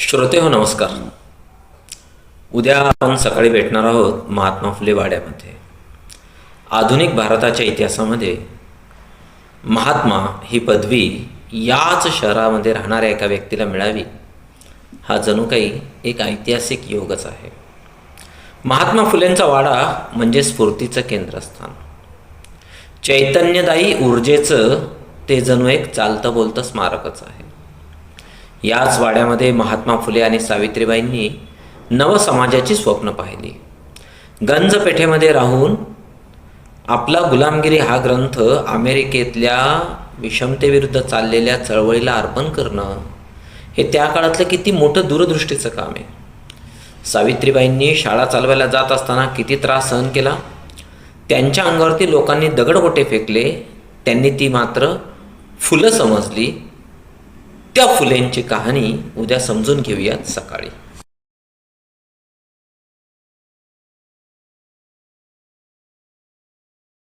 श्रोते हो नमस्कार. उद्या आपण सकाळी भेटणार आहोत महात्मा फुले वाड्यामध्ये. आधुनिक भारताच्या इतिहासामध्ये महात्मा ही पदवी याच शहरामध्ये राहणाऱ्या एका व्यक्तीला मिळावी हा जणू काही एक ऐतिहासिक योगच आहे. महात्मा फुलेंचा वाडा म्हणजे स्फूर्तीचं केंद्रस्थान. चैतन्यदायी ऊर्जेचं ते जणू एक चालतं बोलतं स्मारकच आहे. याच वाड्यामध्ये महात्मा फुले आणि सावित्रीबाईंनी नवसमाजाची स्वप्न पाहिली. गंज पेठेमध्ये राहून आपला गुलामगिरी हा ग्रंथ अमेरिकेतल्या विषमतेविरुद्ध चाललेल्या चळवळीला अर्पण करणं हे त्या काळातलं किती मोठं दूरदृष्टीचं काम आहे. सावित्रीबाईंनी शाळा चालवायला जात असताना किती त्रास सहन केला? त्यांच्या अंगावरती लोकांनी दगडगोटे फेकले त्यांनी ती मात्र फुलं समजली. त्या फुलेंची कहाणी उद्या समजून घेऊयात सकाळी.